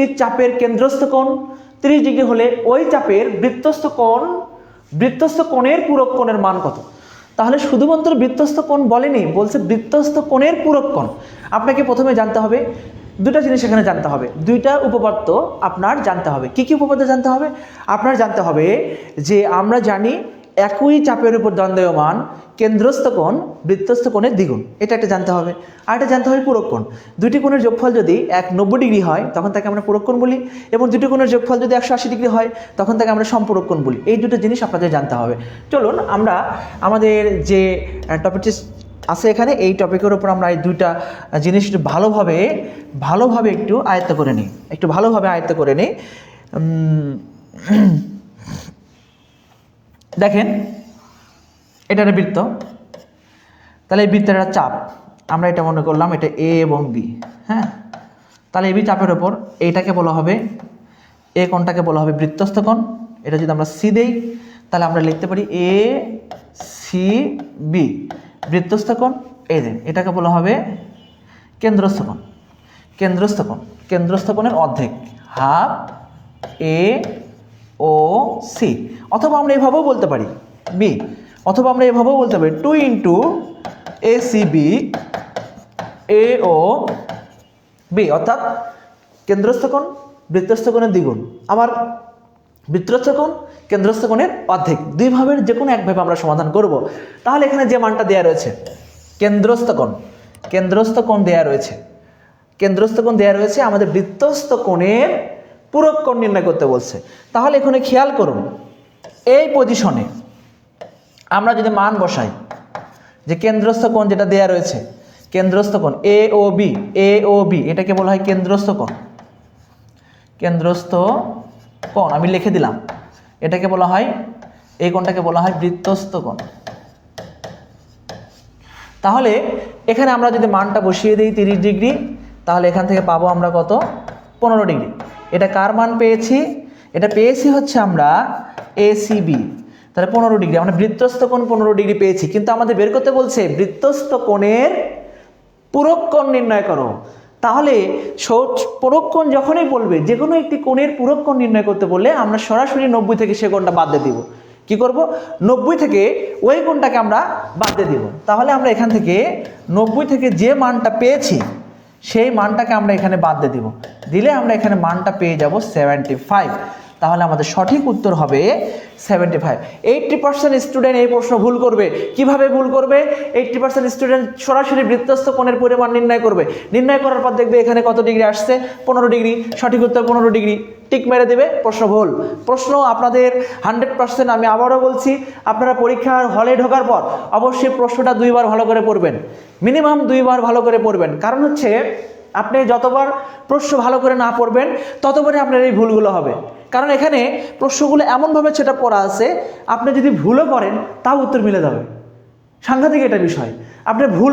একটি চাপের কেন্দ্রস্থ কোণ, তিরিশ ডিগ্রি হলে ওই চাপের বৃত্তস্থ কোণ, বৃত্তস্থ কোণের পূরক কোণের মান কত? তাহলে শুধুমাত্র বৃত্তস্থ কোণ বলেনি, বলছে বৃত্তস্থ কোণের পূরক কোণ। আপনাকে প্রথমে জানতে হবে দুটা জিনিস এখানে জানতে হবে। দুইটা উপপাদ্য আপনার জানতে হবে। কি কি উপপাদ্য জানতে হবে? আপনার জানতে হবে যে আমরা জানি একই চাপের উপর দণ্ডায়মান কেন্দ্রস্থ কোণ, বৃত্তস্থ কোণের দ্বিগুণ। এটা একটা জানতে হবে। আর এটা জানতে হবে পূরক কোণ। দুটি কোণের যোগফল যদি এক নব্বই ডিগ্রি হয়, তখন তাকে আমরা পূরক কোণ বলি। এবং দুটি কোণের যোগফল যদি একশো আশি ডিগ্রি হয়, তখন তাকে আমরা সম্পূরক কোণ বলি। এই দুটো জিনিস আপনাদের জানতে হবে। চলুন, আমরা আমাদের যে টপিকটি আছে এখানে, এই টপিকের উপর আমরা এই দুইটা জিনিস ভালোভাবে ভালোভাবে একটু আয়ত্ত করে নিই। একটু ভালোভাবে আয়ত্ত করে নিই। দেখেন, এটা একটা বৃত্ত। তাহলে এই বৃত্তের একটা চাপ, আমরা এটা মনে করলাম এটা এ এবং বি হ্যাঁ? তাহলে এবি চাপের ওপর এইটাকে বলা হবে, এ কোণটাকে বলা হবে বৃত্তস্থ কোণ। এটা যদি আমরা সি দেই, তাহলে আমরা লিখতে পারি এ, সি, বি, বৃত্তস্থ কোণ। এই যে, এটাকে বলা হবে কেন্দ্রস্থ কোণ। কেন্দ্রস্থ কোণ, কেন্দ্রস্থ কোণের অর্ধেক, হাফ এ ও, সি। অথবা আমরা এভাবেও বলতে পারি, বি। অথবা আমরা এভাবেও বলতে পারি, two into A C B, A O B. অর্থাৎ কেন্দ্রস্থ কোণ, বৃত্তস্থ কোণের দ্বিগুণ। আবার বৃত্তস্থ কোণ, কেন্দ্রস্থ কোণের অর্ধেক। দুই ভাবের যে কোনো একভাবে আমরা সমাধান করব। তাহলে এখানে যে মানটা দেওয়া রয়েছে, কেন্দ্রস্থ কোণ। দেওয়া রয়েছে। কেন্দ্রস্থ দেওয়া রয়েছে আমাদের বৃত্তস্থ কোণের পূরক কোণ নির্ণয় করতে বলছে। তাহলে এখানে খেয়াল করুন, এই পজিশনে আমরা যদি মান বসাই, যে কেন্দ্রস্থ কোণ যেটা দেয়া রয়েছে, কেন্দ্রস্থ কোণ এ O B A O B এটাকে বলা হয় কেন্দ্রস্থ কোণ। কেন্দ্রস্থ কোণ, আমি লিখে দিলাম। এটাকে বলা হয়, এই কোণটাকে বলা হয় বৃত্তস্থ কোণ। তাহলে এখানে আমরা যদি মানটা বসিয়ে দিই তিরিশ ডিগ্রি, তাহলে এখান থেকে পাবো আমরা কত? পনেরো ডিগ্রি। এটা কার মান পেয়েছি? এটা পেয়েছি হচ্ছে আমরা এসিবি তাহলে পনেরো ডিগ্রি, আমরা বৃত্তস্থ কোণ পনেরো ডিগ্রি পেয়েছি, কিন্তু আমাদের বের করতে বলছে বৃত্তস্থ কোণের পূরক কোণ নির্ণয় করো। তাহলে সৌ- পূরক কোণ যখনই বলবে যে কোনো একটি কোণের পূরক কোণ নির্ণয় করতে বললে আমরা সরাসরি নব্বই থেকে সে কোণটা বাদ দিয়ে দিব। কি করব? নব্বই থেকে ওই কোণটাকে আমরা বাদ দিয়ে দিব। তাহলে আমরা এখান থেকে নব্বই থেকে যে মানটা পেয়েছি সেই মানটাকে আমরা এখানে বাদ দিয়ে দিব। দিলে আমরা এখানে মানটা পেয়ে যাব সেভেন্টি ফাইভ তাহলে আমাদের সঠিক উত্তর হবে seventy five eighty percent student এই প্রশ্ন ভুল করবে। কীভাবে ভুল করবে? এইট্টি পার্সেন্ট স্টুডেন্ট সরাসরি বৃত্তস্থ কোণের পরিমাণ নির্ণয় করবে। নির্ণয় করার পর দেখবে এখানে কত ডিগ্রি আসছে? পনেরো ডিগ্রি। সঠিক উত্তর পনেরো ডিগ্রি। টিক মেরে দেবে, প্রশ্ন ভুল। প্রশ্ন আপনাদের হান্ড্রেড পার্সেন্ট আমি আবারও বলছি, আপনারা পরীক্ষার হলে ঢোকার পর অবশ্যই প্রশ্নটা দুইবার ভালো করে পড়বেন। মিনিমাম দুইবার ভালো করে পড়বেন। কারণ হচ্ছে, আপনি যতবার প্রশ্ন ভালো করে না পড়বেন, ততবারই আপনার এই ভুলগুলো হবে। কারণ এখানে প্রশ্নগুলো এমনভাবে সেটা পড়া আছে, আপনি যদি ভুলও করেন তাও উত্তর মিলে যাবে। সাংঘাতিক এটা বিষয়। আপনি ভুল